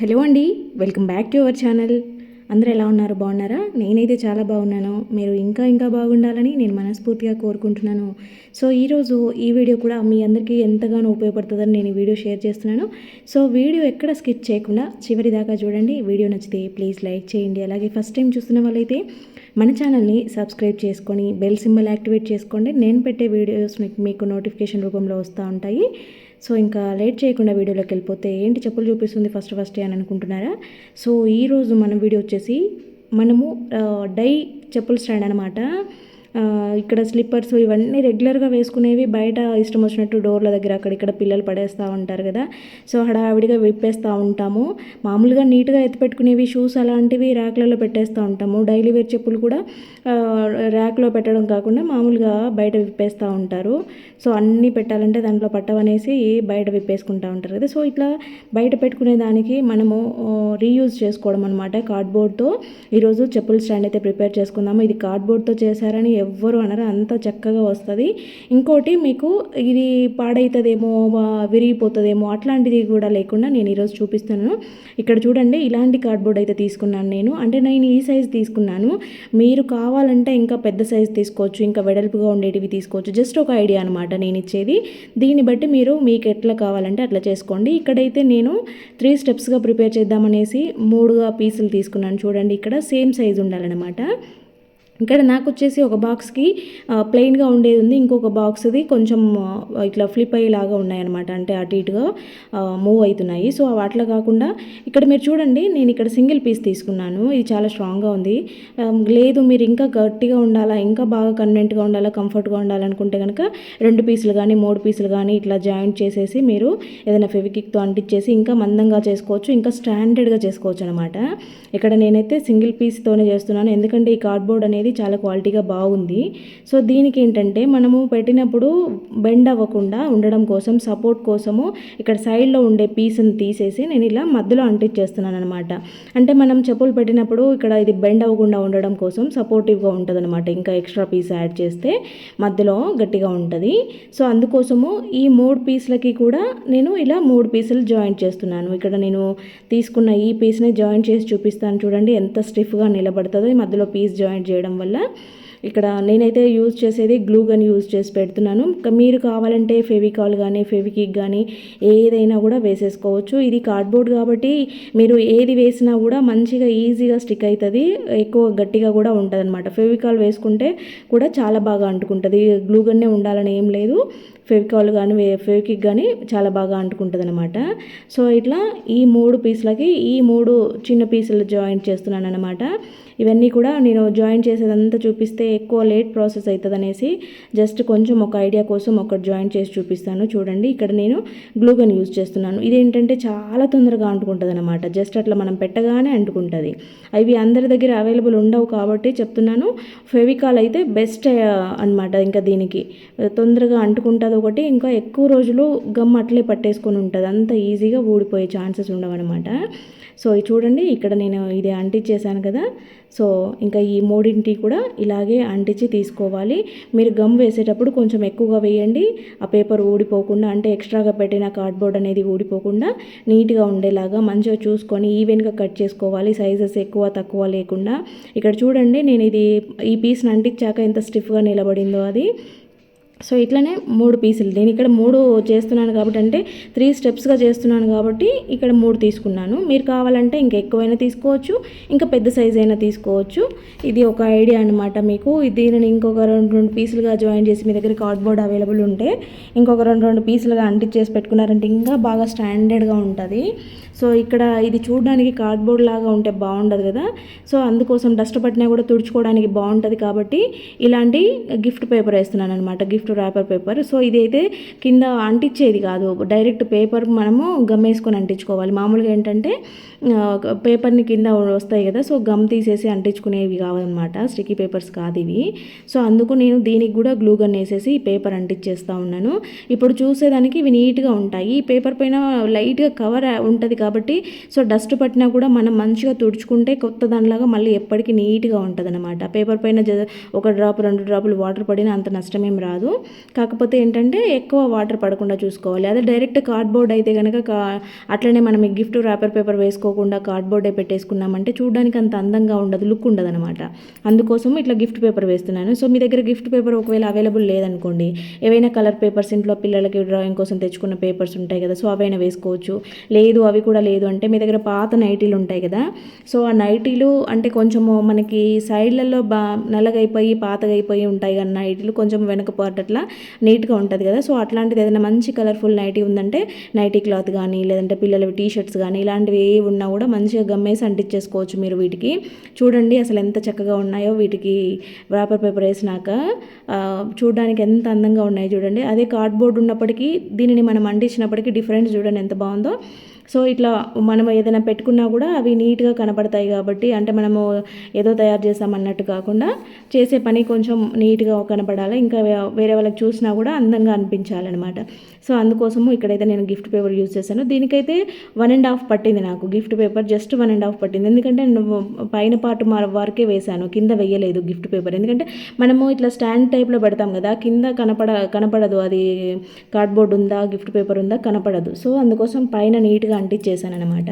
Hello అండి welcome back to our channel. అందరూ ఎలా ఉన్నారు? బాగున్నారా? నేనైతే చాలా బాగున్నాను. మీరు ఇంకా ఇంకా బాగుండాలని నేను మనస్ఫూర్తిగా కోరుకుంటున్నాను. సో ఈరోజు ఈ వీడియో కూడా మీ అందరికీ ఎంతగానో ఉపయోగపడుతుందని నేను ఈ వీడియో షేర్ చేస్తున్నాను. సో వీడియో ఎక్కడ స్కిప్ చేయకుండా చివరి దాకా చూడండి. వీడియో నచ్చితే ప్లీజ్ లైక్ చేయండి. అలాగే ఫస్ట్ టైం చూస్తున్న వాళ్ళైతే మన ఛానల్ని సబ్స్క్రైబ్ చేసుకొని బెల్ సింబల్ యాక్టివేట్ చేసుకోండి. నేను పెట్టే వీడియోస్ మీకు మీకు నోటిఫికేషన్ రూపంలో వస్తూ ఉంటాయి. సో ఇంకా లేట్ చేయకుండా వీడియోలోకి వెళ్ళిపోతే ఏంటి చెప్పులు చూపిస్తుంది ఫస్ట్ ఫస్ట్ అని అనుకుంటున్నారా? సో ఈరోజు మన వీడియో వచ్చేసి మనము డై చెప్పుల స్టాండ్ అనమాట ఇక్కడ స్లిప్పర్స్ ఇవన్నీ రెగ్యులర్గా వేసుకునేవి బయట ఇష్టం వచ్చినట్టు డోర్ల దగ్గర అక్కడ ఇక్కడ పిల్లలు పడేస్తూ ఉంటారు కదా. సో హడావిడిగా విప్పేస్తూ ఉంటాము. మామూలుగా నీట్గా ఎత్తిపెట్టుకునేవి షూస్ అలాంటివి ర్యాక్లలో పెట్టేస్తూ ఉంటాము. డైలీ వేర్ చెప్పులు కూడా ర్యాక్లో పెట్టడం కాకుండా మామూలుగా బయట విప్పేస్తూ ఉంటారు. సో అన్నీ పెట్టాలంటే దాంట్లో పట్టవనేసి బయట విప్పేసుకుంటూ ఉంటారు కదా. సో ఇట్లా బయట పెట్టుకునే దానికి మనము రీయూజ్ చేసుకోవడం అనమాట కార్డ్బోర్డ్తో ఈరోజు చెప్పుల స్టాండ్ అయితే ప్రిపేర్ చేసుకుందాము. ఇది కార్డ్బోర్డ్తో చేశారని ఎవ్వరు అనరు అంత చక్కగా వస్తుంది. ఇంకోటి మీకు ఇది పాడవుతుందేమో విరిగిపోతుందేమో అట్లాంటిది కూడా లేకుండా నేను ఈరోజు చూపిస్తున్నాను. ఇక్కడ చూడండి ఇలాంటి కార్డ్బోర్డ్ అయితే తీసుకున్నాను నేను. అంటే నేను ఈ సైజ్ తీసుకున్నాను. మీరు కావాలంటే ఇంకా పెద్ద సైజ్ తీసుకోవచ్చు ఇంకా వెడల్పుగా ఉండేటివి తీసుకోవచ్చు. జస్ట్ ఒక ఐడియా అనమాట నేను ఇచ్చేది. దీన్ని బట్టి మీరు మీకు ఎట్లా కావాలంటే అట్లా చేసుకోండి. ఇక్కడైతే నేను త్రీ స్టెప్స్గా ప్రిపేర్ చేద్దామనేసి మూడుగా పీసులు తీసుకున్నాను. చూడండి ఇక్కడ సేమ్ సైజ్ ఉండాలన్నమాట. ఇక్కడ నాకు వచ్చేసి ఒక బాక్స్కి ప్లెయిన్గా ఉండేది ఉంది. ఇంకొక బాక్స్ది కొంచెం ఇట్లా ఫ్లిప్ అయ్యేలాగా ఉన్నాయన్నమాట. అంటే అటు ఇటుగా మూవ్ అవుతున్నాయి. సో అట్లా కాకుండా ఇక్కడ మీరు చూడండి నేను ఇక్కడ సింగిల్ పీస్ తీసుకున్నాను. ఇది చాలా స్ట్రాంగ్గా ఉంది. లేదు మీరు ఇంకా గట్టిగా ఉండాలా ఇంకా బాగా కన్వెంట్గా ఉండాలా కంఫర్ట్గా ఉండాలనుకుంటే కనుక రెండు పీసులు కానీ మూడు పీసులు కానీ ఇట్లా జాయింట్ చేసేసి మీరు ఏదైనా ఫెవికిక్తో అంటించేసి ఇంకా మందంగా చేసుకోవచ్చు ఇంకా స్టాండర్డ్గా చేసుకోవచ్చు అనమాట ఇక్కడ నేనైతే సింగిల్ పీస్తోనే చేస్తున్నాను. ఎందుకంటే ఈ కార్డ్బోర్డ్ అనేది చాలా క్వాలిటీగా బాగుంది. సో దీనికి ఏంటంటే మనము పెట్టినప్పుడు బెండ్ అవ్వకుండా ఉండడం కోసం సపోర్ట్ కోసము ఇక్కడ సైడ్లో ఉండే పీస్ని తీసేసి నేను ఇలా మధ్యలో అంటించేస్తున్నాను అనమాట అంటే మనం చెప్పులు పెట్టినప్పుడు ఇక్కడ ఇది బెండ్ అవ్వకుండా ఉండడం కోసం సపోర్టివ్గా ఉంటుంది అనమాట ఇంకా ఎక్స్ట్రా పీస్ యాడ్ చేస్తే మధ్యలో గట్టిగా ఉంటుంది. సో అందుకోసము ఈ మూడు పీస్లకి కూడా నేను ఇలా మూడు పీసులు జాయింట్ చేస్తున్నాను. ఇక్కడ నేను తీసుకున్న ఈ పీస్ని జాయింట్ చేసి చూపిస్తాను చూడండి ఎంత స్టిఫ్గా నిలబడుతుందో. మధ్యలో పీస్ జాయింట్ చేయడం వల్ల ఇక్కడ నేనైతే యూజ్ చేసేది గ్లూ గన్ యూజ్ చేసి పెడుతున్నాను. మీరు కావాలంటే ఫెవికాల్ కానీ ఫెవికిక్ కానీ ఏదైనా కూడా వేసేసుకోవచ్చు. ఇది కార్డ్బోర్డ్ కాబట్టి మీరు ఏది వేసినా కూడా మంచిగా ఈజీగా స్టిక్ అవుతుంది ఎక్కువ గట్టిగా కూడా ఉంటుంది అనమాట ఫెవికాల్ వేసుకుంటే కూడా చాలా బాగా అంటుకుంటుంది. గ్లూ గన్నే ఉండాలని ఏం లేదు. ఫెవికాల్ కానీ ఫెవికిక్ కానీ చాలా బాగా అంటుకుంటుంది అనమాట సో ఇట్లా ఈ మూడు పీసులకి ఈ మూడు చిన్న పీసులు జాయింట్ చేస్తున్నాను అనమాట ఇవన్నీ కూడా నేను జాయిన్ చేసేదంతా చూపిస్తే ఎక్కువ లేట్ ప్రాసెస్ అవుతుంది అనేసి జస్ట్ కొంచెం ఒక ఐడియా కోసం ఒకటి జాయిన్ చేసి చూపిస్తాను. చూడండి ఇక్కడ నేను గ్లూగన్ యూజ్ చేస్తున్నాను. ఇదేంటంటే చాలా తొందరగా అంటుకుంటుంది అనమాట జస్ట్ అట్లా మనం పెట్టగానే అంటుకుంటుంది. అవి అందరి దగ్గర అవైలబుల్ ఉండవు కాబట్టి చెప్తున్నాను. ఫెవికాల్ అయితే బెస్ట్ అనమాట ఇంకా దీనికి. తొందరగా అంటుకుంటుంది ఒకటి ఇంకా ఎక్కువ రోజులు గమ్ అట్లే పట్టేసుకొని ఉంటుంది. అంత ఈజీగా ఊడిపోయే ఛాన్సెస్ ఉండవన్నమాట. సో చూడండి ఇక్కడ నేను ఇది అంటించేసాను కదా. సో ఇంకా ఈ మూడింటి కూడా ఇలాగే అంటించి తీసుకోవాలి. మీరు గమ్ వేసేటప్పుడు కొంచెం ఎక్కువగా వేయండి. ఆ పేపర్ ఊడిపోకుండా అంటే ఎక్స్ట్రాగా పెట్టిన కార్డ్బోర్డ్ అనేది ఊడిపోకుండా నీట్గా ఉండేలాగా మంచిగా చూసుకొని ఈవెన్గా కట్ చేసుకోవాలి. సైజెస్ ఎక్కువ తక్కువ లేకుండా. ఇక్కడ చూడండి నేను ఇది ఈ పీస్ని అంటించాక ఎంత స్టిఫ్గా నిలబడిందో అది. సో ఇట్లనే మూడు పీసులు. నేను ఇక్కడ మూడు చేస్తున్నాను కాబట్టి అంటే త్రీ స్టెప్స్గా చేస్తున్నాను కాబట్టి ఇక్కడ మూడు తీసుకున్నాను. మీరు కావాలంటే ఇంకా ఎక్కువైనా తీసుకోవచ్చు ఇంకా పెద్ద సైజ్ అయినా తీసుకోవచ్చు. ఇది ఒక ఐడియా అనమాట మీకు. దీనిని ఇంకొక రెండు రెండు పీసులుగా జాయిన్ చేసి మీ దగ్గర కార్డ్బోర్డ్ అవైలబుల్ ఉంటే ఇంకొక రెండు రెండు పీసులుగా అంటించేసి పెట్టుకున్నారంటే ఇంకా బాగా స్టాండర్డ్గా ఉంటుంది. సో ఇక్కడ ఇది చూడడానికి కార్డ్బోర్డ్ లాగా ఉంటే బాగుండదు కదా. సో అందుకోసం డస్ట్ పట్టినా కూడా తుడుచుకోవడానికి బాగుంటుంది కాబట్టి ఇలాంటి గిఫ్ట్ పేపర్ వేస్తున్నాను అనమాట గిఫ్ట్ ర్యాపర్ పేపర్ సో ఇది అయితే కింద అంటించేది కాదు డైరెక్ట్ పేపర్ మనము గమ్ వేసుకొని అంటించుకోవాలి. మామూలుగా ఏంటంటే పేపర్ని కింద వస్తాయి కదా సో గమ్ తీసేసి అంటించుకునేవి కావన్నమాట స్టిక్కీ పేపర్స్ కాదు ఇవి. సో అందుకు నేను దీనికి కూడా గ్లూ గన్ వేసేసి పేపర్ అంటించేస్తూ ఉన్నాను. ఇప్పుడు చూసేదానికి ఇవి నీట్గా ఉంటాయి. ఈ పేపర్ పైన లైట్గా కవర్ ఉంటుంది కాబట్టి సో డస్ట్ పట్టినా కూడా మనం మంచిగా తుడుచుకుంటే కొత్త దానిలాగా మళ్ళీ ఎప్పటికీ నీట్గా ఉంటుంది అనమాట పేపర్ పైన ఒక డ్రాప్ రెండు డ్రాపులు వాటర్ పడినా అంత నష్టమేం రాదు. కాకపోతే ఏంటంటే ఎక్కువ వాటర్ పడకుండా చూసుకోవాలి. అదే డైరెక్ట్ కార్డ్బోర్డ్ అయితే కనుక అట్లనే మనం ఈ గిఫ్ట్ ర్యాపర్ పేపర్ వేసుకోకుండా కార్డ్బోర్డే పెట్టేసుకున్నామంటే చూడడానికి అంత అందంగా ఉండదు లుక్ ఉండదు అనమాట అందుకోసం ఇట్లా గిఫ్ట్ పేపర్ వేస్తున్నాను. సో మీ దగ్గర గిఫ్ట్ పేపర్ ఒకవేళ అవైలబుల్ లేదనుకోండి ఏవైనా కలర్ పేపర్స్ ఇంట్లో పిల్లలకి డ్రాయింగ్ కోసం తెచ్చుకున్న పేపర్స్ ఉంటాయి కదా సో అవైనా వేసుకోవచ్చు. లేదు అవి కూడా లేదు. అంటే మీ దగ్గర పాత నైటీలు ఉంటాయి కదా. సో ఆ నైటీలు అంటే కొంచెము మనకి సైడ్లలో బా నల్లగైపోయి పాతగైపోయి ఉంటాయి కానీ నైటీలు. కొంచెం వెనక పార్ట్ అట్లా నీట్గా ఉంటుంది కదా. సో అట్లాంటిది ఏదైనా మంచి కలర్ఫుల్ నైటీ ఉందంటే నైటీ క్లాత్ కానీ లేదంటే పిల్లలవి టీ షర్ట్స్ కానీ ఇలాంటివి ఏ ఉన్నా కూడా మంచిగా గమ్మేసి అంటించేసుకోవచ్చు మీరు వీటికి. చూడండి అసలు ఎంత చక్కగా ఉన్నాయో వీటికి వ్రాపర్ పేపర్ వేసినాక. చూడడానికి ఎంత అందంగా ఉన్నాయి చూడండి. అదే కార్డ్బోర్డ్ ఉన్నప్పటికీ దీనిని మనం అంటించినప్పటికీ డిఫరెన్స్ చూడండి ఎంత బాగుందో. సో ఇట్లా మనం ఏదైనా పెట్టుకున్నా కూడా అవి నీట్గా కనపడతాయి కాబట్టి అంటే మనము ఏదో తయారు చేసాం అన్నట్టు కాకుండా చేసే పని కొంచెం నీట్గా కనపడాలి ఇంకా వేరే వాళ్ళకి చూసినా కూడా అందంగా అనిపించాలన్నమాట. సో అందుకోసము ఇక్కడైతే నేను గిఫ్ట్ పేపర్ యూజ్ చేశాను. దీనికైతే వన్ అండ్ హాఫ్ పట్టింది నాకు. Gift paper just one and half పట్టింది. ఎందుకంటే నేను పైన పాటు మా వరకే వేశాను. కింద వేయలేదు గిఫ్ట్ పేపర్. ఎందుకంటే మనము ఇట్లా స్టాండ్ టైప్లో పెడతాం కదా కింద కనపడ కనపడదు. అది కార్డ్బోర్డ్ ఉందా గిఫ్ట్ పేపర్ ఉందా కనపడదు. సో అందుకోసం పైన నీట్గా అంటించేసాను అనమాట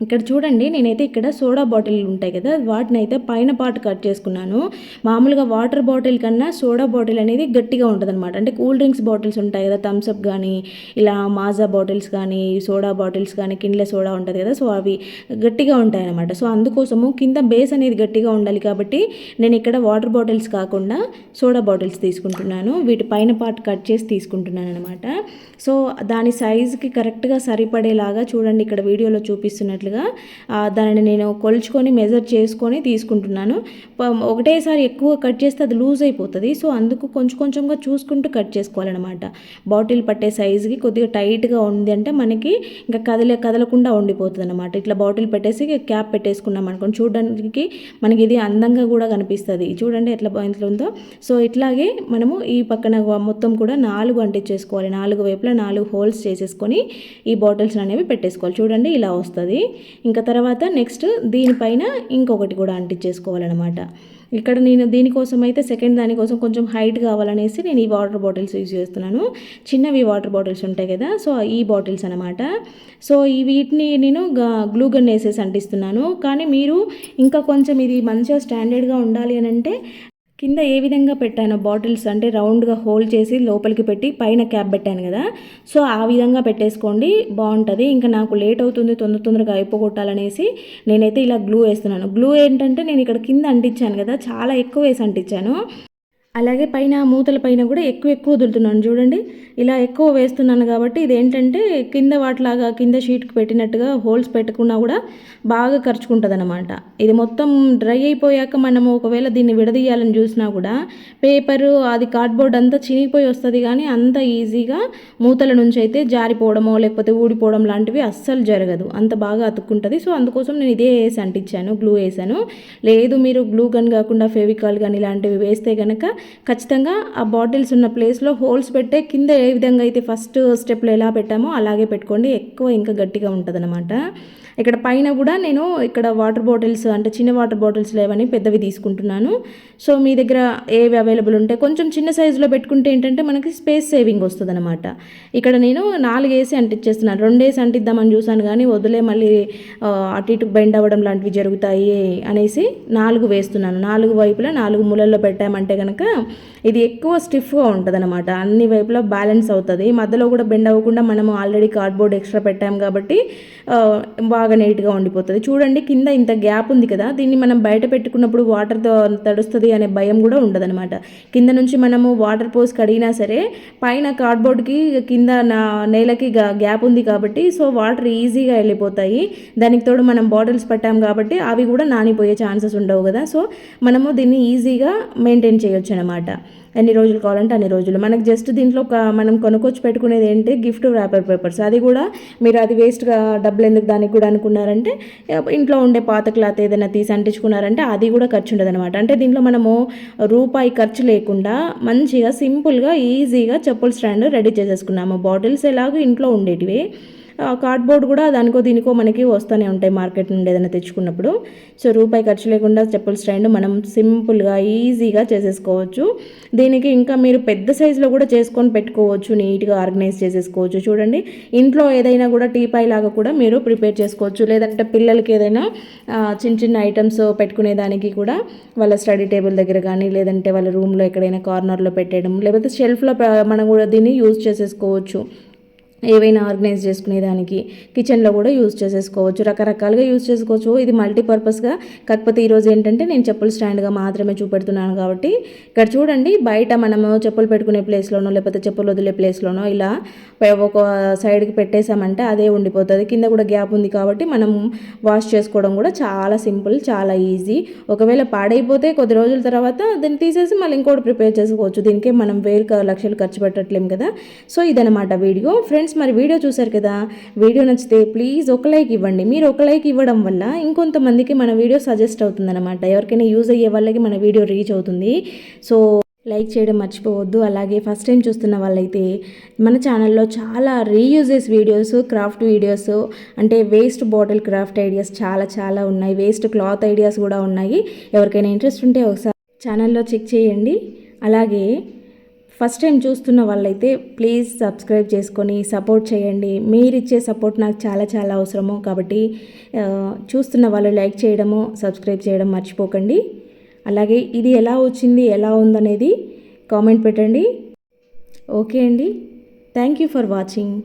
ఇక్కడ చూడండి నేనైతే ఇక్కడ సోడా బాటిల్ ఉంటాయి కదా వాటిని అయితే పైన పార్ట్ కట్ చేసుకున్నాను. మామూలుగా వాటర్ బాటిల్ కన్నా సోడా బాటిల్ అనేది గట్టిగా ఉంటుంది అనమాట అంటే కూల్ డ్రింక్స్ బాటిల్స్ ఉంటాయి కదా థమ్స్అప్ కానీ ఇలా మాజా బాటిల్స్ కానీ సోడా బాటిల్స్ కానీ కిండ్ల సోడా ఉంటుంది కదా సో అవి గట్టిగా ఉంటాయి అనమాట సో అందుకోసము కింద బేస్ అనేది గట్టిగా ఉండాలి కాబట్టి నేను ఇక్కడ వాటర్ బాటిల్స్ కాకుండా సోడా బాటిల్స్ తీసుకుంటున్నాను. వీటి పైన పార్ట్ కట్ చేసి తీసుకుంటున్నాను అనమాట సో దాని సైజుకి కరెక్ట్గా సరిపడేలాగా చూడండి ఇక్కడ వీడియోలో చూపిస్తున్నట్లు ఆ, దానిని నేను కొలుచుకొని మెజర్ చేసుకొని తీసుకుంటున్నాను. ఒకటేసారి ఎక్కువ కట్ చేస్తే అది లూజ్ అయిపోతుంది. సో అందుకు కొంచెం కొంచెంగా చూసుకుంటూ కట్ చేసుకోవాలన్నమాట. బాటిల్ పట్టే సైజుకి కొద్దిగా టైట్గా ఉంది అంటే మనకి ఇంకా కదలే కదలకుండా ఉండిపోతుంది అనమాట ఇట్లా బాటిల్ పెట్టేసి క్యాప్ పెట్టేసుకున్నాం అనుకోండి. చూడడానికి మనకి ఇది అందంగా కూడా కనిపిస్తుంది. చూడండి ఎట్లా బా- ఉందో. సో ఇట్లాగే మనము ఈ పక్కన మొత్తం కూడా నాలుగు అంటించేసుకోవాలి. నాలుగు వైపులా నాలుగు హోల్స్ చేసేసుకొని ఈ బాటిల్స్ అనేవి పెట్టేసుకోవాలి. చూడండి ఇలా వస్తుంది. ఇంకా తర్వాత నెక్స్ట్ దీనిపైన ఇంకొకటి కూడా అంటించేసుకోవాలన్నమాట. ఇక్కడ నేను దీనికోసం అయితే సెకండ్ దానికోసం కొంచెం హైట్ కావాలనేసి నేను ఈ వాటర్ బాటిల్స్ యూజ్ చేస్తున్నాను. చిన్నవి వాటర్ బాటిల్స్ ఉంటాయి కదా సో ఈ బాటిల్స్ అనమాట సో ఈ వీటిని నేను గ్లూ గన్ వేసేసి అంటిస్తున్నాను. కానీ మీరు ఇంకా కొంచెం ఇది మంచిగా స్టాండర్డ్గా ఉండాలి అని అంటే కింద ఏ విధంగా పెట్టానో బాటిల్స్ అంటే రౌండ్గా హోల్డ్ చేసి లోపలికి పెట్టి పైన క్యాప్ పెట్టాను కదా. సో ఆ విధంగా పెట్టేసుకోండి. బాగుంటుంది ఇంకా నాకు లేట్ అవుతుంది. తొందర తొందరగా అయిపోగొట్టాలనేసి నేనైతే ఇలా గ్లూ వేస్తున్నాను. గ్లూ ఏంటంటే నేను ఇక్కడ కింద అంటించాను కదా. చాలా ఎక్కువ వేసి అంటించాను. అలాగే పైన మూతల పైన కూడా ఎక్కువ ఎక్కువ వదులుతున్నాను. చూడండి ఇలా ఎక్కువ వేస్తున్నాను కాబట్టి ఇదేంటంటే కింద వాటిలాగా కింద షీట్కి పెట్టినట్టుగా హోల్స్ పెట్టుకున్నా కూడా బాగా ఖర్చుకుంటుంది అనమాట ఇది మొత్తం డ్రై అయిపోయాక మనము ఒకవేళ దీన్ని విడదీయాలని చూసినా కూడా పేపరు అది కార్డ్బోర్డ్ అంతా చినిగిపోయి వస్తుంది కానీ అంత ఈజీగా మూతల నుంచి అయితే జారిపోవడమో లేకపోతే ఊడిపోవడం లాంటివి అస్సలు జరగదు. అంత బాగా అతుక్కుంటుంది. సో అందుకోసం నేను ఇదే వేసి అంటించాను గ్లూ వేసాను. లేదు మీరు గ్లూ గన్ కాకుండా ఫెవికాల్ కానీ ఇలాంటివి వేస్తే కనుక ఖచ్చితంగా ఆ బాటిల్స్ ఉన్న ప్లేస్లో హోల్స్ పెట్టే కింద ఏ విధంగా అయితే ఫస్ట్ స్టెప్లో ఎలా పెట్టామో అలాగే పెట్టుకోండి. ఎక్కువ ఇంకా గట్టిగా ఉంటుంది ఇక్కడ పైన కూడా నేను ఇక్కడ వాటర్ బాటిల్స్ అంటే చిన్న వాటర్ బాటిల్స్ లేవని పెద్దవి తీసుకుంటున్నాను. సో మీ దగ్గర ఏవి అవైలబుల్ ఉంటే కొంచెం చిన్న సైజులో పెట్టుకుంటే ఏంటంటే మనకి స్పేస్ సేవింగ్ వస్తుంది అనమాట ఇక్కడ నేను నాలుగు వేసి అంటించేస్తున్నాను రెండేసి అంటిద్దామని చూసాను కానీ వదిలే మళ్ళీ అటు ఇటు బెండ్ అవ్వడం లాంటివి జరుగుతాయి అనేసి నాలుగు వేస్తున్నాను. నాలుగు వైపులా నాలుగు మూలల్లో పెట్టామంటే కనుక ఇది ఎక్కువ స్టిఫ్గా ఉంటుంది అనమాట అన్ని వైపులా బ్యాలెన్స్ అవుతుంది. మధ్యలో కూడా బెండ్ అవ్వకుండా మనము ఆల్రెడీ కార్డ్బోర్డ్ ఎక్స్ట్రా పెట్టాం కాబట్టి బాగా నీట్గా ఉండిపోతుంది. చూడండి కింద ఇంత గ్యాప్ ఉంది కదా దీన్ని మనం బయట పెట్టుకున్నప్పుడు వాటర్తో తడుస్తుంది అనే భయం కూడా ఉండదనమాట కింద నుంచి మనము వాటర్ పోసి కడిగినా సరే పైన కార్డ్బోర్డ్కి కింద నా నేలకి గ్యాప్ ఉంది కాబట్టి సో వాటర్ ఈజీగా వెళ్ళిపోతాయి. దానికి తోడు మనం బాటిల్స్ పెట్టాం కాబట్టి అవి కూడా నానిపోయే ఛాన్సెస్ ఉండవు కదా. సో మనము దీన్ని ఈజీగా మెయింటైన్ చేయొచ్చు అనమాట ఎన్ని రోజులు కావాలంటే అన్ని రోజులు. మనకు జస్ట్ దీంట్లో ఒక మనం కొనుక్కొచ్చి పెట్టుకునేది ఏంటి? Gift wrapper papers. అది కూడా మీరు అది వేస్ట్గా డబ్బులు ఎందుకు దానికి కూడా అనుకున్నారంటే ఇంట్లో ఉండే పాత క్లాత్ ఏదైనా తీసి అంటించుకున్నారంటే అది కూడా ఖర్చు ఉండదు అనమాట అంటే దీంట్లో మనము రూపాయి ఖర్చు లేకుండా మంచిగా సింపుల్గా ఈజీగా చెప్పుల స్టాండ్ రెడీ చేసేసుకున్నాము. బాటిల్స్ ఎలాగో ఇంట్లో ఉండేటివి. కార్డ్బోర్డ్ కూడా దానికో దీనికో మనకి వస్తూనే ఉంటాయి మార్కెట్ నుండి ఏదైనా తెచ్చుకున్నప్పుడు. సో రూపాయి ఖర్చు లేకుండా చెప్పుల స్టాండ్ మనం సింపుల్గా ఈజీగా చేసేసుకోవచ్చు. దీనికి ఇంకా మీరు పెద్ద సైజులో కూడా చేసుకొని పెట్టుకోవచ్చు నీట్గా ఆర్గనైజ్ చేసేసుకోవచ్చు. చూడండి ఇంట్లో ఏదైనా కూడా టీపాయ్ లాగా కూడా మీరు ప్రిపేర్ చేసుకోవచ్చు. లేదంటే పిల్లలకి ఏదైనా చిన్న చిన్న ఐటమ్స్ పెట్టుకునే దానికి కూడా వాళ్ళ స్టడీ టేబుల్ దగ్గర కానీ లేదంటే వాళ్ళ రూమ్లో ఎక్కడైనా కార్నర్లో పెట్టడం లేకపోతే షెల్ఫ్లో మనం కూడా దీన్ని యూజ్ చేసేసుకోవచ్చు. ఏవైనా ఆర్గనైజ్ చేసుకునేదానికి కిచెన్లో కూడా యూజ్ చేసేసుకోవచ్చు. రకరకాలుగా యూజ్ చేసుకోవచ్చు. ఇది మల్టీపర్పస్గా కాకపోతే ఈరోజు ఏంటంటే నేను చెప్పులు స్టాండ్గా మాత్రమే చూపెడుతున్నాను కాబట్టి ఇక్కడ చూడండి బయట మనము చెప్పులు పెట్టుకునే ప్లేస్లోనో లేకపోతే చెప్పులు వదిలే ప్లేస్లోనో ఇలా ఒక సైడ్కి పెట్టేసామంటే అదే ఉండిపోతుంది. కింద కూడా గ్యాప్ ఉంది కాబట్టి మనం వాష్ చేసుకోవడం కూడా చాలా సింపుల్ చాలా ఈజీ. ఒకవేళ పాడైపోతే కొద్ది రోజుల తర్వాత దాన్ని తీసేసి మళ్ళీ ఇంకోటి ప్రిపేర్ చేసుకోవచ్చు. దీనికే మనం వేలు లక్షలు ఖర్చు పెట్టట్లేం కదా. సో ఇదనమాట వీడియో. ఫ్రెండ్స్ మరి వీడియో చూసారు కదా? వీడియో నచ్చితే ప్లీజ్ ఒక లైక్ ఇవ్వండి. మీరు ఒక లైక్ ఇవ్వడం వల్ల ఇంకొంతమందికి మన వీడియో సజెస్ట్ అవుతుందన్నమాట. ఎవరికైనా యూజ్ అయ్యే వాళ్ళకి మన వీడియో రీచ్ అవుతుంది. సో లైక్ చేయడం మర్చిపోవద్దు. అలాగే ఫస్ట్ టైం చూస్తున్న వాళ్ళైతే మన ఛానల్లో చాలా రీయూజెస్ వీడియోస్ క్రాఫ్ట్ వీడియోస్ అంటే వేస్ట్ బాటిల్ క్రాఫ్ట్ ఐడియాస్ చాలా చాలా ఉన్నాయి. వేస్ట్ క్లాత్ ఐడియాస్ కూడా ఉన్నాయి. ఎవరికైనా ఇంట్రెస్ట్ ఉంటే ఒకసారి ఛానల్లో చెక్ చేయండి. అలాగే ఫస్ట్ టైం చూస్తున్న వాళ్ళైతే ప్లీజ్ సబ్స్క్రైబ్ చేసుకొని సపోర్ట్ చేయండి. మీరిచ్చే సపోర్ట్ నాకు చాలా చాలా అవసరము. కాబట్టి చూస్తున్న వాళ్ళు లైక్ చేయడము సబ్స్క్రైబ్ చేయడం మర్చిపోకండి. అలాగే ఇది ఎలా వచ్చింది ఎలా ఉందనేది కామెంట్ పెట్టండి. ఓకే అండి. Thank you for watching.